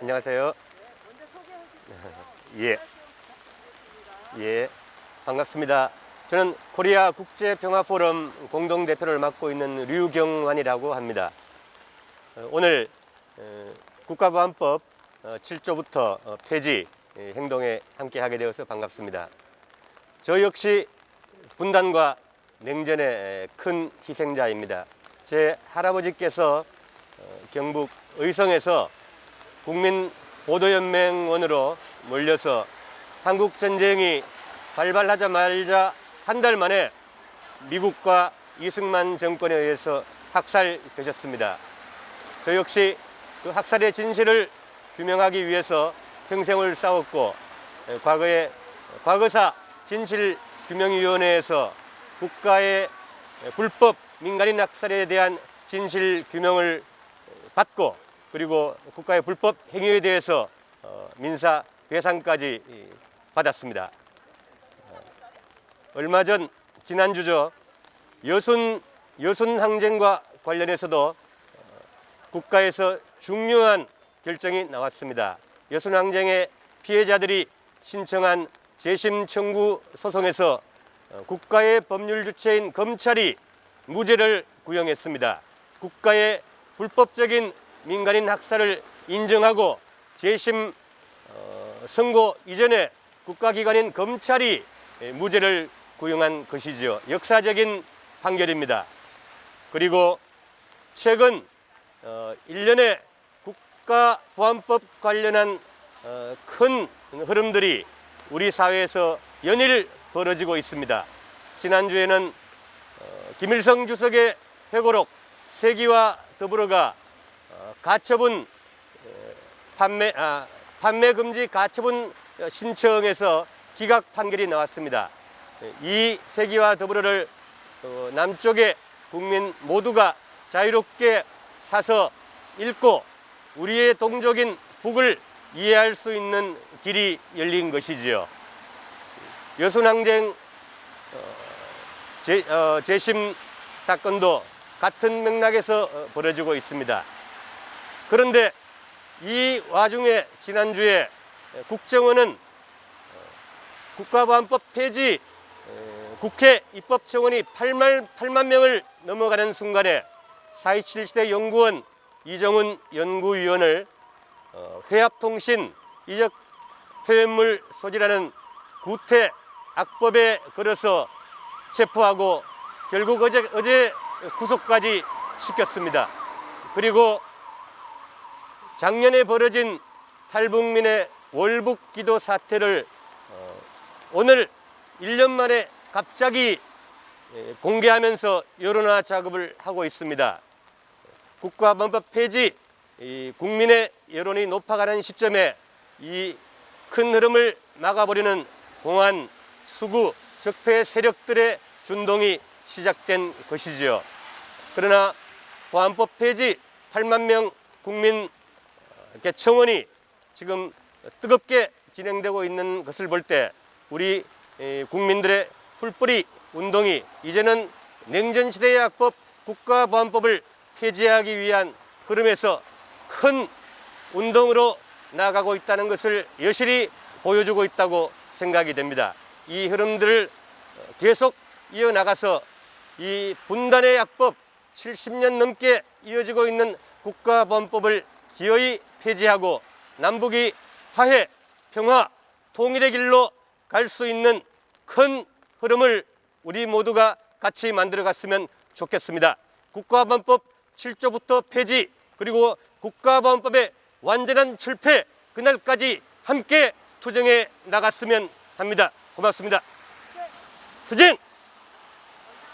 안녕하세요. 주시고요. 예, 예, 반갑습니다. 저는 코리아 국제평화포럼 공동대표를 맡고 있는 류경환이라고 합니다. 어, 오늘 어, 국가보안법 7조부터 폐지 예, 행동에 함께하게 되어서 반갑습니다. 저 역시 분단과 냉전의 큰 희생자입니다. 제 할아버지께서 어, 경북 의성에서 국민 보도연맹원으로 몰려서 한국 전쟁이 발발하자마자 한 달 만에 미국과 이승만 정권에 의해서 학살되셨습니다. 저 역시 그 학살의 진실을 규명하기 위해서 평생을 싸웠고 에, 과거에 과거사 진실규명위원회에서 국가의 불법 민간인 학살에 대한 진실 규명을 받고 그리고 국가의 불법 행위에 대해서 어, 민사 배상까지 이, 받았습니다. 어, 얼마 전 지난주죠 여순 여순 항쟁과 관련해서도 어, 국가에서 중요한 결정이 나왔습니다. 여순 항쟁의 피해자들이 신청한 재심 청구 소송에서 어, 국가의 법률 주체인 검찰이 무죄를 구형했습니다. 국가의 불법적인 민간인 학살을 인정하고 재심 어, 선고 이전에 국가기관인 검찰이 예, 무죄를 구형한 것이죠. 역사적인 판결입니다. 그리고 최근 어, 일련의 국가보안법 관련한 어, 큰 흐름들이 우리 사회에서 연일 벌어지고 있습니다. 지난주에는 어, 김일성 주석의 회고록 세기와 더불어가 어, 가처분 에, 판매 아, 판매 금지 가처분 신청에서 기각 판결이 나왔습니다. 이 세기와 더불어를 어, 남쪽의 국민 모두가 자유롭게 사서 읽고 우리의 동족인 북을 이해할 수 있는 길이 열린 것이지요. 여순항쟁 어, 재, 어, 재심 사건도 같은 맥락에서 어, 벌어지고 있습니다. 그런데 이 와중에 지난주에 국정원은 어, 국가보안법 폐지 에, 국회 입법청원이 8만, 8만 명을 넘어가는 순간에 4.27 시대 연구원 이정훈 연구위원을 어, 회합통신 이적 표현물 소지라는 구태 악법에 걸어서 체포하고 결국 어제, 어제 구속까지 시켰습니다. 그리고 작년에 벌어진 탈북민의 월북 기도 사태를 어, 오늘 1년 만에 갑자기 예, 공개하면서 여론화 작업을 하고 있습니다. 국가범법 폐지, 이 국민의 여론이 높아가는 시점에 이 큰 흐름을 막아버리는 공안, 수구, 적폐 세력들의 준동이 시작된 것이지요. 그러나 보안법 폐지 8만 명 국민 이렇게 청원이 지금 뜨겁게 진행되고 있는 것을 볼 때 우리 에, 국민들의 풀뿌리 운동이 이제는 냉전시대의 악법 국가보안법을 폐지하기 위한 흐름에서 큰 운동으로 나아가고 있다는 것을 여실히 보여주고 있다고 생각이 됩니다. 이 흐름들을 계속 이어나가서 이 분단의 악법 70년 넘게 이어지고 있는 국가보안법을 기어이 폐지하고 남북이 화해, 평화, 통일의 길로 갈 수 있는 큰 흐름을 우리 모두가 같이 만들어 갔으면 좋겠습니다. 국가보안법 7조부터 폐지 그리고 국가보안법의 완전한 철폐 그날까지 함께 투쟁해 나갔으면 합니다. 고맙습니다. 투쟁!